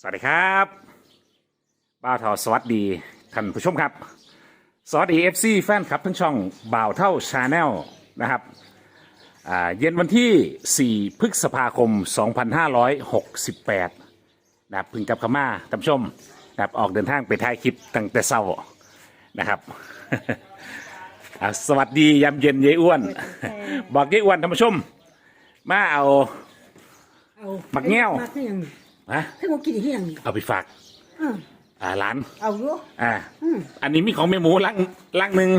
สวัสดีครับบ่าวเท่าสวัสดีท่านผู้ชมครับ สวัสดีเอฟซีแฟนคลับทั้งช่องบ่าวเท่าชาแนลนะครับอ่าเย็นวันที่ 4 พฤษภาคม 2568 นะครับพึงกลับเข้ามาท่านผู้ชมนะครับออกเดินทางไปถ่ายคลิปตั้งแต่เช้านะครับ อ่าสวัสดียามเย็นยายอ้วน บอกยายอ้วนท่านผู้ชม มาเอา เอามักแง่ว มักยัง นะถ้าเรากินที่ยังเอาไปฝาก อืมอ่าร้าน เอาอยู่อ่า อืมอันนี้มีของแม่หมูลังลังหนึ่ง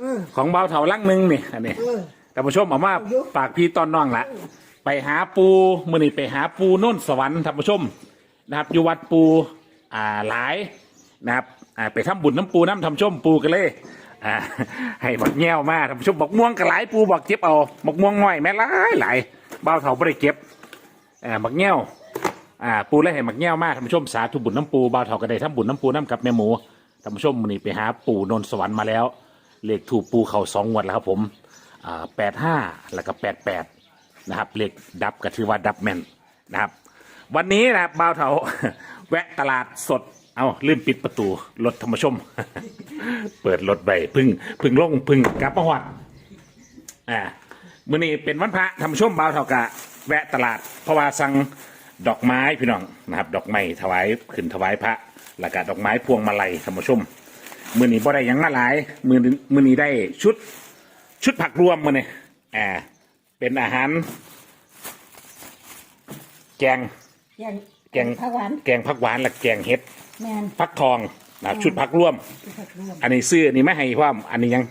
เออ ของเบาเถาลังหนึ่งนี่อันนี้เออ แต่ผู้ชมบอกว่าเอาอยู่ฝากพี่ตอนน้องละไปหาปูมื่อนี้ไปหาปูโน่นสวรรค์ท่านผู้ชมนะครับอยู่วัดปูอ่าหลายนะครับอ่าไปทำบุญน้ำปูน้ำทำชมปูกันเลยอ่าให้บักแง่วมาท่านผู้ชมบอกม่วงกระหลายปูบอกเก็บเอาบักม่วงง่อยแม่หลายหลายเบาเถาไม่ได้เก็บอ่าบักแง่ว อ่าปูเลยให้บักแง่วมากท่านผู้ชมสาธุบุญน้ำปูเบาเถาก็ได้ทำบุญน้ำปูน้ำกับแม่หมูท่านผู้ชมมื่อนี้ไปหาปูโนนสวรรค์มาแล้ว เลขถูกปูเข่าสองงวดแล้วครับผมอ่าแปดห้าแล้วก็แปดแปดนะครับเลขดับก็ถือว่าดับแมนนะครับ วันนี้นะครับบ่าวเถา แวะตลาดสด เอาลืมปิดประตูรถธรรมชม เปิดรถไปพึ่งพึ่งลงพึ่งกลับมาหอดอ่ามื่อนี้เป็นวันพระธรรมชมบ่าวเถากะ แวะตลาดเพราะว่าสั่ง ดอกไม้พี่น้องนะครับ ดอกไม้ถวายขึ้นถวายพระแล้วก็ดอกไม้พวงมาลัยธรรมชมมือนี้บ่ได้หยังมาหลาย มือนี้มือนี้ได้ชุดชุดผักรวมมือนี่อ่าเป็นอาหาร แกงแกงแกงผักหวานแกงผักหวานและแกงเห็ดแมนผักทองนะชุดผักร่วมผักรวม อันนี้ซื้ออันนี้ไม่ให้ความอันนี้ยัง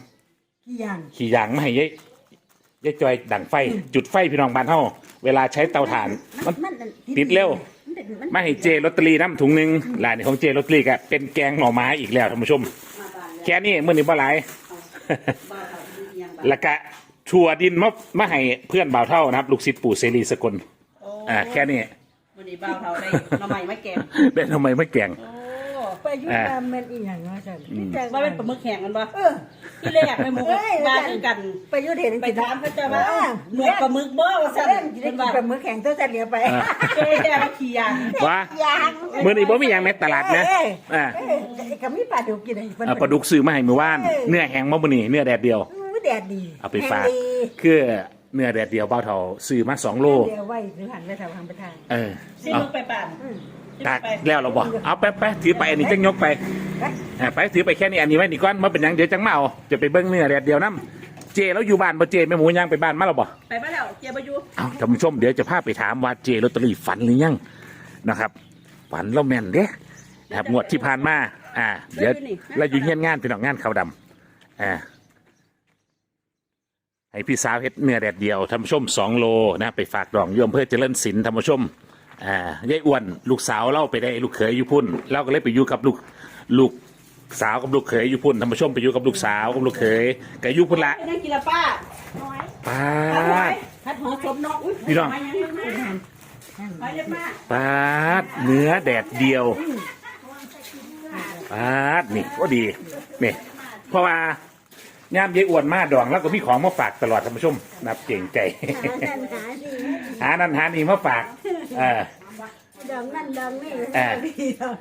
กี่อย่างขี่ยางไม่ให้ยาย ยายจอยดังไฟ จุดไฟพี่น้องบ้านเฮาเวลาใช้เตาถ่าน มันมันติดเร็วมันติดมันไม่ให้เจลอตเตอรี่น้ำถุงหนึ่งลายนี้ของเจลอตเตอรี่ก็เป็นแกงหน่อไม้อีกแล้วท่านผู้ชม แค่นี้มื่อนี้บ่หลาย แล้วก็ชัวดินมามาให้เพื่อนบ่าวเท่านะครับ ลูกศิษย์ปู่เสรีสกลอ่าแค่นี้วันนี้บ้าวเท่าได้หน้ำใหม่ไม่แกงได้ทำไมไม่แกงโอ้ ไปอยุ่งามแมนอีหยังเนาะฉันแต่ว่าเป็นปลาหมึกแข็งกันปะเออ ที่แรกไม่หมูเอ้ยมาถึงกัน ไปอยุ่งเห็นไปถามพระเจ้าว่าเอ้าเหมือนปลาหมึกบ่ว่าจะสั่นเล่นจะได้เป็นกินว่าปลาหมึกแข็งตัวจะเหลียวไปเจ๊แกมาขี่ยางว่าอยางมื่อนี้บ่มีอย่างในตลาดนะอ่าเอ้ยก็มีปลาดุกกินไอ้เอาปลาดุกซื้อมาให้มือว่าน เออ เนื้อแห้งมามื่อนี้เนื้อแดดเดียว อู้แดดดีเอาไปฝาก แห้งดีคือเนื้อแดดเดียวเบ้าเท่าซื้อมาสองโล เดี๋ยวไว้หรือหันไปทางทางไปทาง เออซื้อเอามึกไปป่าน ตากแล้วเราบอกเอาไปไปถือไปอันนี้จังยกไปไปอ่าไปถือไปแค่นี้อันนี้ไว้นี่ก่อนมาเป็นหยังเดี๋ยวจังมาเอาจะไปเบิ้งเนื้อแดดเดียวน้ำเจแล้วอยู่บ้านบ่เจแม่หมูยังไปบ้านมาแล้วบ่ไปบ้านแล้วเจ๊บายุเอาท่านผู้ชมเดี๋ยวจะพาไปถามว่าเจลอตเตอรี่ฝันหรือยังนะครับฝันแล้วแม่นเด้นะครับงวดที่ผ่านมาอ่าเดี๋ยวเราอยู่เงียนงานเป็นดอกงานขาวดำอ่าให้พี่สาวเฮ็ดเนื้อแดดเดียวท่านผู้ชมสองโลนะไปฝากดองโยมเพื่อเจริญศิลป์ท่านผู้ชม อ่ายายอ้วนลูกสาวเล่าไปได้ลูกเขยอยู่พุ่นเราก็เลยไปอยู่กับลูกลูกสาวกับลูกเขยอยู่พุ่นท่านผู้ชมไปอยู่กับลูกสาวกับลูกเขยก็อยู่พุ่นละไปนั่งกินละป้าป้าพัดหอยดพัดหอยสมนกอุ้ยพี่น้องไปยังไม่มาไปเรียบมาปาดเนื้อแดดเดียวปาดนี่ก็ดีนี่เพราะว่า ย่ามยายอ้วนมาดองแล้วก็มีของมาฝากตลอดท่านผู้ชมนับเก่งใจ หานั่นหาดีหานั่นหานี่มาฝากเออ ดองนั่นดองนี่เออดีดอง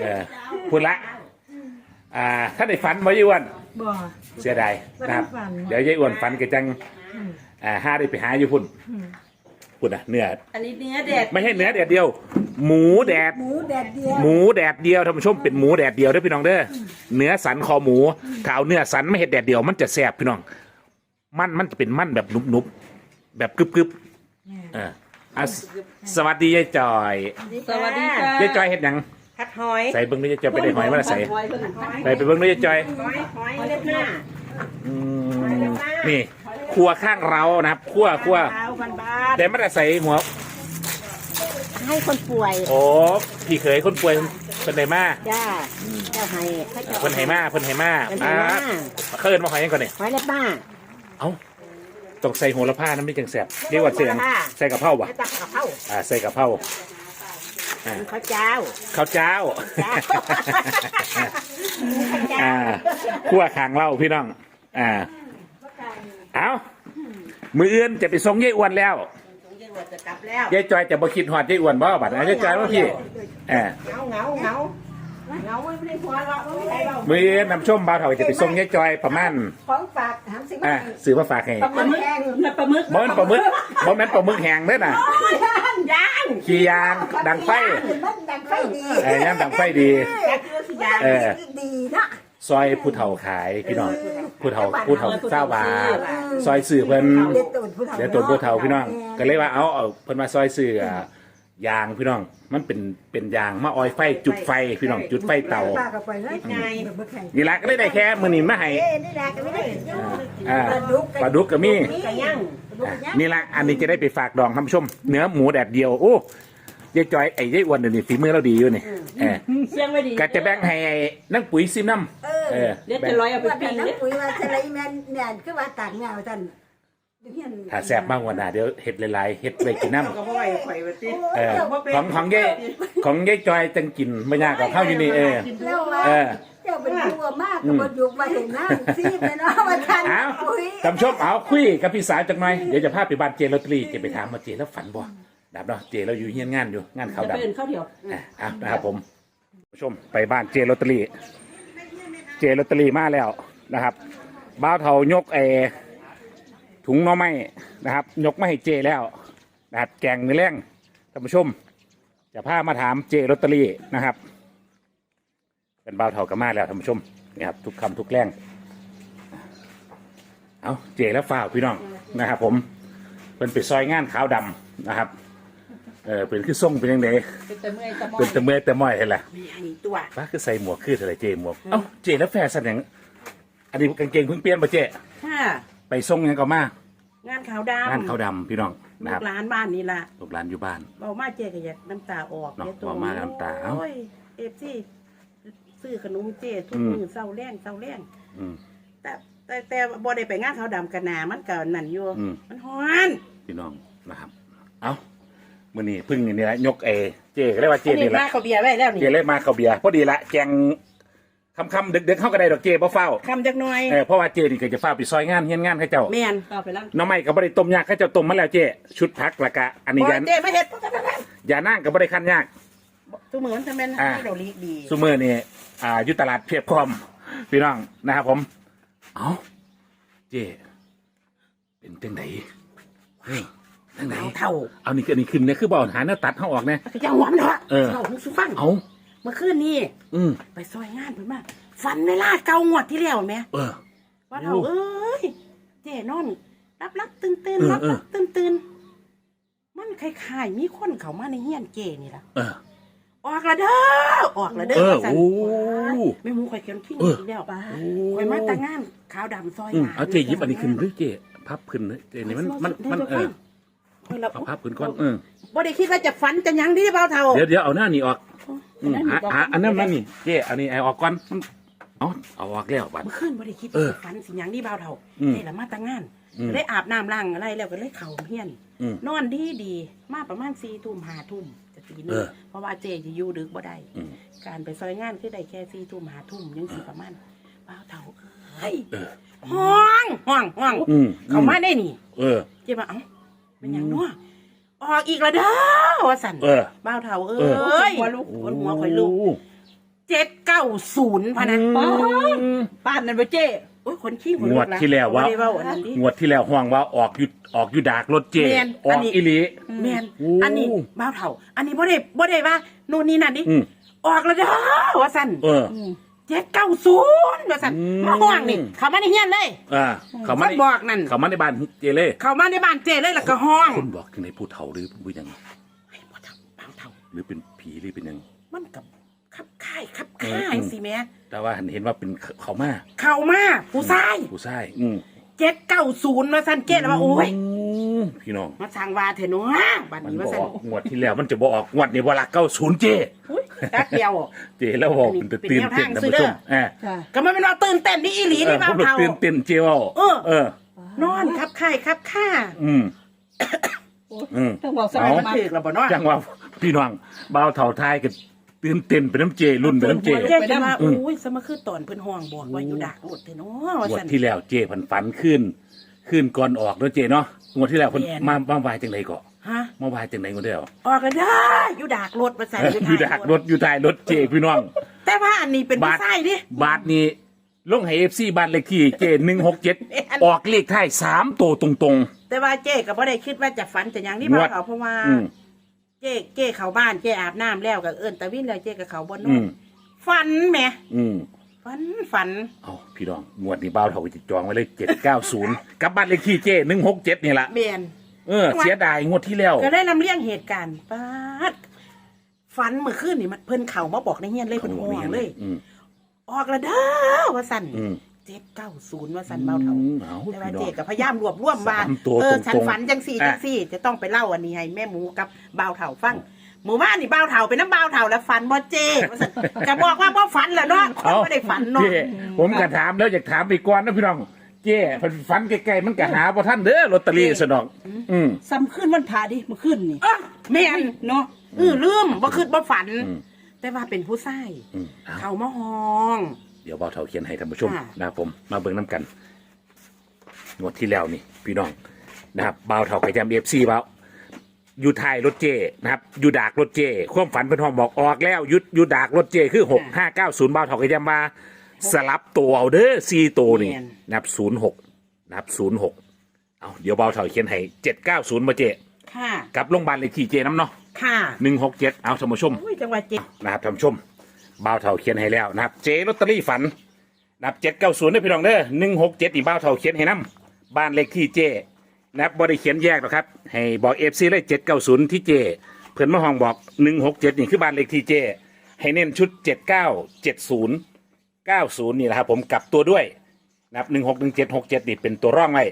เออพูดละ อ่าถ้าได้ฝันบ่ยายอ้วนบ่ เสียดายนะครับ บ่ได้ฝัน เดี๋ยวยายอ้วนฝันก็จังอ่าห้าได้ไปหาอยู่พุ่น พุ่นอะเนื้ออันนี้เนื้อแดดไม่ใช่เนื้อแดดเดียว หมูแดด หมูแดดเดียวหมูแดดเดียวท่านผู้ชมเป็นหมูแดดเดียวเด้อพี่น้องเด้อเนื้อสันคอหมูถ้าเอาเนื้อสันไม่เห็ดแดดเดียว มันจะแซ่บพี่น้อง มันมันจะเป็นมันแบบนุบๆแบบกรึบๆเอออะสสวัสดียายจอยสวัสดีค่ะยายจอยเห็ดหยังพัดหอยใส่เบิ้งด้วยยายจอยไปได้หอยมาแล้วใส่หอยเพิ่นหอยไปไปเบิ้งด้วยยายจอยหอยหอยเล็บหน้าอืมนี่ ครัวข้างเรานะครับครัวครัวเท้าพันบาทแต่ไม่ได้ใส่หัวให้คนป่วยโอ้พี่เคยคนป่วยคนไหนมาจ้าเจ้าให้พระเจ้าคนไหนมาคนไหนมาเพิ่นให้มาอ่าเคินมาหอยยังก่อนเนี่ยหอยเล็บบ้าเอ้าต้องใส่โหระพาน้ำไม่จังแสบเรียกว่าเสียงโหระพาใส่กะเพราบ่ะให้ตักกะเพราอ่าใส่กะเพราอ่าข้าวเจ้าข้าวเจ้าจ้าอ่าคั่วขางเหล้าพี่น้องอ่า เอามืออื่นจะไปส่งยายอ้วนแล้วเจ๊บวชจะกลับแล้วยายจอยจะบ่คิดหอดยายอ้วนบ่บัดนะยายจอยว่าพี่เออเหงาเหงาเหงาเหงาไม่ได้หัวเราะไม่ได้เรามือนำชมบ่าวเถาจะไปส่งยายจอยประมาณของฝากถามสิอ่าว่าซื้อมาฝากให้ปลาหมึกน่ะปลาหมึกบ่แม่นปลาหมึกบ่แม่นปลาหมึกแห้งเด้อน่ะย่างขี้ยางดังไฟมันดังไฟดีเอ้ยย่างดังไฟดีย่างคือสิย่างเออ ดีนะ ซอยผู้เฒ่าขายพี่น้องผู้เฒ่าผู้เฒ่าเศร้าบาทซอยสื่อเพิ่นเด็ดตูดผู้เฒ่าเดี๋ยวตัวผู้เฒ่าพี่น้องก็เลยว่าเอาเอาเพิ่นมาซอยสื่ออะยางพี่น้อง มันเป็นเป็นยางมาออยไฟจุดไฟพี่น้องจุดไฟเตาป้าก็ไปเลยไงแบบบ่แข็งนี่ละก็เลยได้แค่มื้อนี้มาให้ เอ๊ะนี่แหละก็ไม่ได้อ่าปลาดุกก็มี กระย่างอะนี่ละอันนี้จะได้ไปฝากดองท่านผู้ชม เนื้อหมูแดดเดียวโอ้ ยายจอยไอ้ยายอ้วนเดี๋ยวนี้ฝีมือเราดีอยู่นี่เออเสียงไม่ดีก็จะแบ่งให้ไอ้นักปุ๋ยซิมน้ำเออเดี๋ยวแบ่จะงร้อยเอาไปว่าแต่ปิ้งน้ำเนี่ยปุ๋ยว่าจะไรแม่นเนี่ยคือว่าต่างเงาท่านเดี๋ยวเฮียนถ้าแซ่บมากกว่าน่ะเดี๋ยวเห็ดหลายๆเห็ดไว้กินน้ำ ก็บ่ไหวข่อยว่าติเออของของยายของยายจอยจังกินไม่ยากกับข้าวอยู่นี่เออ แล้วว่าเออเจ้าเป็นตัวมากก็บ่อยู่มาเห็นหน้าซีบเลยเนาะว่าท่านเอาปุ๋ยท่านผู้ชมเอาคุยกับพี่สาวจังหน่อยเดี๋ยวจะพาไปบ้านเจลอตเตอรี่จะไปถามว่าเจแล้วฝันบ่ ดับเนาะเจเราอยู่เฮียนงานอยู่งานเขาวจะดำไปเอิ้นข้าวเดียวอะเอานะครับผมผู้ชมไปบ้านเจลอตเตอรี่เจลอตเตอรี่มาแล้วนะครับ บ้าวเถายกไอถุงหน่อไม้นะครับ ยกมาให้เจแล้วนะครับแกงมือแรงท่านผู้ชม จะพามาถามเจลอตเตอรี่นะครับ เป็นบ้าวเถากับมาแล้วท่านผู้ชมนี่ครับทุกคำทุกแรงเอาเจแล้วฝ้าวพี่น้องนะครับ ผมเป็นไปซอยงานขาวดำนะครับ เออเป็นคือส่งเป็นยังไงเป็นแต่เมื่อยแต่มอเป็นยตะเมยตะม้อยเห็นแหละมีอันนี้ตัวป้าคือใส่หมวกคืออะไรเจหมวกเอ้าเจแล้วแฟชั่นอย่างอันนี้กางเกงเพิ่งเปลี่ยนป่ะเจค่ะไปส่งยังก็มางานขาวดำงานเขาวดำพี่น้องนะลูครับกหลานบ้านนี่ล่ะลูกหลานอยู่บ้าน เบามาเจ๊ก็อยากน้ำตาออกเนาะดี๋ยวตัวเว้ามาน้ำตาเอ้าโอ้ยเอฟซีซื้อขนมเจ๊ทุกอืม มื้อเศร้าแรงเศร้าแรง อืม แต่แต่แต่บ่ได้ไปงานขาวดำกันนามันก็นั่นอยู่ อืม มันฮ้อน พี่น้องนะครับ เอ้า มื่อนี้เพึ่งนี่แหละยกเอเจก็เรียกว่าเจอันนี้นี่แหมาละเขาเบียร์ไว้แล้วนี่เจเลยมาเขาวเบียร์พอดีละแกงคำคำๆดึกๆเข้าก็ได้ดอกเจบ่เฝ้าคำจักหน่อยเออเพราะว่าเจนี่ก็จะเฝ้าไปซอยงานเฮียนงานให้เจ้าแม่นเอาไปล้างหน้องไม้ก็บ่ได้ต้มยากให้เจ้าต้มมาแล้วเจชุดพักละกะอันนี้บ่ยันเจ๊ไม่เฮ็ดยานั่งก็บ่ได้ขั้นยากทุกมื้อมันจะแม่นอ่า ให้เราลีกดีซูเมอร์นี่อ่าอยู่ตลาดเพียบพร้อม พี่น้องนะครับผม เอาเจเป็นจังไดเฮ้ย จังไดเท่าเอานี่คือนี่ขึ้นเนี่ยคือบ่เอาหาเนื้อตัดเขาออกเนี่ยก็ยังหวานเนาะเออเท่าหูสุฟังเอาเมื่อคืนนี้อืมไปซอยงานเพิ่นมาฝันเวลาเก่างวดที่แล้วแหมเออ ว่าเท่าโอ้ เอ้ยเจ๊นอนรับรับตื่นตื่นเออรับเออรับตื่นตื่นมันคล้ายๆมีคนเข้ามาในเฮียนเจนี่ล่ะ เออ ออกละเด้อออกละเด้เออว่าซั่นโอ้ไม่มูข่อยเขียนขี้เอออีกแล้วป้าข่อยมาแต่งงานขาวดำซอยอืมหลเอาเจหยิบอันนี้ขึ้นหรือเจพับขึ้นเลยเจนี่มันมันมันเออ ข่อยรับเอาพับขึ้นก่อนเออบ่ได้คิดว่าจะฝันจะหยังที่เบาเท่าเดี๋ยวเดี๋ยวเอาหน้านี่ออกอืมอันนั้นหาบอกหาอันนั้นมานี่เจอันนี้เอาออกก่อนมันเอาเอาออกแล้วบัด เมื่อคืนบ่ได้คิดเออว่าจะฝันสิหยังที่เบาเท่าอืมนี่ละมาแต่งงานอืมได้อาบน้ำล้างอะไรแล้วก็เลยเข้าเฮียน อืม นอนดีดีมาประมาณสี่ทุ่มห้าทุ่มจะตีหนึเองอเพราะว่าเจจะอยู่ดึกบ่ได้ อืม การไปซอยงานคือได้แค่สี่ทุ่มห้าทุ่มยังสิประมาณบ้าวเท่าเอ้ยเออห้องห้องห้องอืมเขามาได้นี่ เออ เจ๊ว่าเอ้า เป็นหยังเนาะออกอีกแล้วเด้อว่าสั่นเออ บ้าวเท่าเอ้เออยหัวลูกหัวหัวข่อยลูกเจ็ดเก้าศูนย์พะนะอืมป้านนั่นบ่เจ้โอ้ยคนขี้หัวลูงวกดนะที่แล้วว่า บ่ได้เว้าอันนั้นดิ งวดที่แล้วห่วงว่าออกอยุดออกอยุดากรถเจแม่นออัอนกนี้ อิลี แม่นโอ้อันนี้บ้าวเท่า อันนี้บ่ได้บ่ได้ว่านู่นนี่นั่นดิอืม ออกแล้วเด้อว่าสั่นเออ เจ็ดเก้าศูนย์ว่าสั่นอืม มาห่วงนี่เขามาในเฮียนเลย อ่าเขามาคนบอกนั่น เขามาในบ้านเจเล่เขามาในบ้านเจเลยแล้วก็ห้องคนบอกถึงในผู้เฒ่าหรือผู้ยังเฮ้ยบ่เท่าบ้าวเท่า หรือเป็นผีหรือเป็นยัง มันกับขับค่ายขับค่ายอืม สิแม่แต่ว่าเห็นว่าเป็นเขามาเข้ามาผู้ชายผู้ชายอืมเจ็ดเก้าศูนย์มาสั่นเกตว่าโอ้ยมพี่น้อง มาสั่งว่าเถอะเนาะบัดมันนี้บมาอสั่นกงวดที่แล้วมันจะบอกออกงวดนี้บลักเก้าศูนย์เจ อุ้ย แป๊บเดียว เจแล้วบอกเป็นเป็นตื่นแนวเต้นทางท่านซื้อผู้เด้ชอมอ่าก็มันเป็นว่าตื่นเต้นนี่อีหลีเออนี่ผบ้ามแบบเท่าตื่นเต้นเจว่าเออ เออ นอนขับค่ายขับค่าอืมอืม ต้องบอกสเอามันถึกแล้วบ่เนาะจังว่าพี่น้องบ่าวเฒ่าทายกันตื่นเต้นเป็นน้ำเจรุ่นเป็นน้ำเจ เจ๊จะมาอืมอุ้ยสมาคือตอนเพิ่นห้องบอกว่าอยู่ดักรถเถอะเนาะว่างวดสั่น ที่แล้วเจพันฝันขึ้น ขึ้นก่อนออกเนาะเจเนาะงวดที่แล้วเพิ่นแม่น มาบ้าวายจังไรก็ ฮะเมื่อวานจังไหนก็เดียวออกกันได้อยู่ดากรถมาใส่อยู่ดักรถอยู่ท้ายรถเจพี่น้อง แต่ว่าอันนี้เป็นผู้ชายดิบาทนี้ลงให้เอฟซีบ้านเลขที่เจหนึ่งหกเจ็ดแม่นออกเลขท้ายสามตัวตรงแต่ว่าเจ๊ก็บ่ได้คิดว่าจะฝันแต่อย่างนี้งบ่วดเขาเพราะว่าๆอืมเจ๊เจ๊เข้าบ้านเจ๊อาบน้ำแล้วก็เอิ้นตะวินแล้วเจ๊ก็เข้าบ่นอือนมฝันแหมอืมฝันฝันเอาพี่น้องงวดนี้บ้าวเถาจะจองไว้เลยเจ็ดเก้าศูนย์กับบ้านเลขที่เจหนึ่งหกเจ็ดนี่แหละเมียน เออ เสียดายงวดที่แล้ว ก็ได้ลำเลียงเหตุการณ์ป๊าดฝันเมื่อคืนนี่มันเพิ่นเข้ามาบอกในเฮียนเลยเพิ่นห่วงเลย อืมออกแล้วเด้อว่าสั่นอืมเจ็ดเก้าศูนย์ว่าสั่นเบาเท่า อืมเอาแต่ว่าพี่น้อเจ๊ง ก็พยายามรวบรวมว่าสามตัวเออตรงๆฉันฝันจังสี่อะ จังสี่ จะต้องไปเล่าอันนี้ให้แม่หมูกับเบาเท่าฟังหมู่บ้านนี่เบาเท่าเป็นน้ำเบาเท่าแล้วฝันบ่เจ๊ว่าซั่นจะบอกว่าบ่ฝันแล้วเนาะคนไม่ได้ฝันเนาะเจ้ผมก็ถามแล้วอยากถามไปก่อนนะพี่น้อง เจ้เพิ่นฝันใกล้ๆมันก็หาบ่ทันเด้อลอตเตอรี่สนองอืม ซ้ำขึ้นวันพาดิเมื่อคืนนี่เอ้อแม่นเนาะเออลืมบ่คิดบ่ฝัน อืม แต่ว่าเป็นผู้ชายอืมเอาเขามาห้อง เดี๋ยวเบาเท่าเขียนให้ท่านผู้ชมค่ะ นะครับผมมาเบิ่งน้ำกันงวดที่แล้วนี่ พี่น้องนะครับเบาเท่าไก่จำเอฟซีเบาอยู่ท้ายรถเจนะครับอยู่ดากรถเจความฝันเพิ่นห้องบอกออกแล้วยุดอยู่ดากรถเจคือหกห้าเก้าศูนย์เบาเท่าไก่จำมา สลับตัวเอาเด้อซีตัวนี่นะครับศูนย์หกนะครับศูนย์หกเอาเดี๋ยวเบาเท่าเขียนให้เจ็ดเก้าศูนย์มาเจค่ะ กับโรงพยาบาลเลขที่เจน้ำเนาะค่ะหนึ่งหกเจ็ดเอาท่านผู้ชม โอ้ยจังหวะเจ็บนะครับท่านผู้ชมบ่าวเท่าเขียนให้แล้วนะครับ เจลอตเตอรี่ฝันนะครับเจ็ดเก้าศูนย์ได้พี่น้องเด้อหนึ่งหกเจ็ดนี่บ่าวเท่าเขียนให้น้ำบ้านเลขที่เจนะครับบ่ได้เขียนแยกหรอกครับ ให้บอกเอฟซีเลยเจ็ดเก้าศูนย์ที่เจ เพื่อนมาห้องบอกหนึ่งหกเจ็ดนี่คือบ้านเลขที่เจ ให้เน้นชุดเจ็ดเก้าเจ็ดศูนย์ เก้าศูนย์นี่แหละครับ ผมกลับตัวด้วยนะครับหนึ่งหกหนึ่งเจ็ดหกเจ็ดนี่เป็นตัวร่องไว้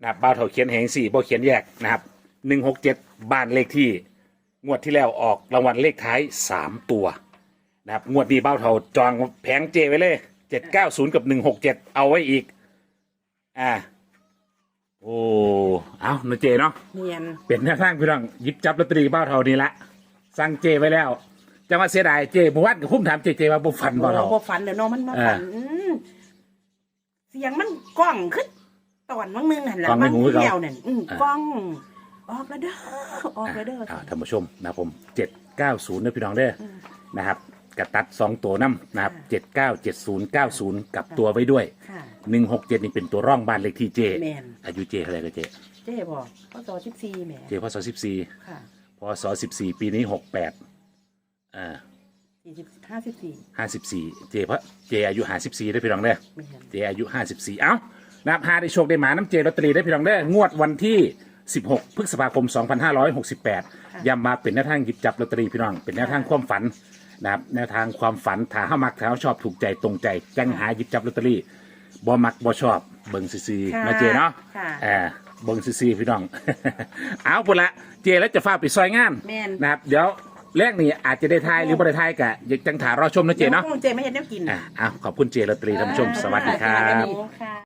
นะครับบ่าวเท่าเขียนให้สี่บ่เขียนแยกนะครับหนึ่งหกเจ็ดบ้านเลขที่ งวดที่แล้วออกรางวัลเลขท้ายสามตัวนะครับงวดนี้เบ้าเท่าจองแผงเจไว้เลยเจ็ดเก้าศูนย์กับหนึ่งหกเจ็ดเอาไว้อีกอ่าโอ้เอาเนอะเจเนาะเนียน เป็นแนวทางพี่น้องหยิบจับลอตเตอรี่เบ้าเท่านี้ละสั่งเจไว้แล้ว จะมาเสียดายเจเมื่อวานกับพุ่มถามเจเจว่าบุฟันบ่เท่าโอ้บ่ฝันเดี๋ยวเนาะมันมาฝันอ่าอืมเสียงมันกล้องขึ้นตอนวังหนึงหันหลักล้องในหูบางเขาเดียวนั่นอืมอ่า กล้อง ออกแล้วเด้อออกแล้วเด้ออ่าท่านผู้ชมนะครับผมเจ็ดเก้าศูนย์นะพี่น้องเด้ออนะครับกระตัดสองตัวน้ำนะครับเจ็ดเก้าเจ็ดศูนย์เก้าศูนย์กับตัวไว้ด้วยค่ะหนึ่งหกเจ็ดนี่เป็นตัวร่องบ้านเลขที่เจ แม่น อายุเจเท่าไหร่ก็เจ เจ๊บอกพ่อต่อสิบสี่แหมเจพศสิบสี่ค่ะ พศสิบสี่ปีนี้หกแปด อ่าสี่สิบห้าสิบสี่ห้าสิบสี่เจพระเจอายุห้าสิบสี่ได้อพี่น้องเด้อแม่นเจอายุห้าสิบสี่เอ้านะครับหาได้โชคได้หมาน้ำเจลอตเตอรี่ได้อพี่น้องเด้องวดวันที่สิบหกพฤษภาคมสองพันห้าร้อยหกสิบแปดย้ำมาเป็นแนวทางหยิบจับลอตเตอรี่พี่น้อง เป็นแนวทางความฝันนะครับแนวทางความฝันถ้าห้ามักถ้าเขาชอบถูกใจตรงใจจังหาหยิบจับลอตเตอรี่บ่มักบ่ชอบเบิ่งซื่อๆนะเจเนาะค่ะ เออเบิ่งซื่อๆพี่น้อง เอาพุ่นละเจแล้วจะฟ้าไปซอยงาน แม่น นะครับเดี๋ยว แรกนี่อาจจะได้ทายหรือบ่ได้ทายกะอยากจังถารอชมนะเจเนาะดี๋ยวคงเจไม่เห็นแนวกิน อะเอาขอบคุณเจลอตเตอรี่ท่านผู้ชมสวัสดีครัสวัสบดีค่ะ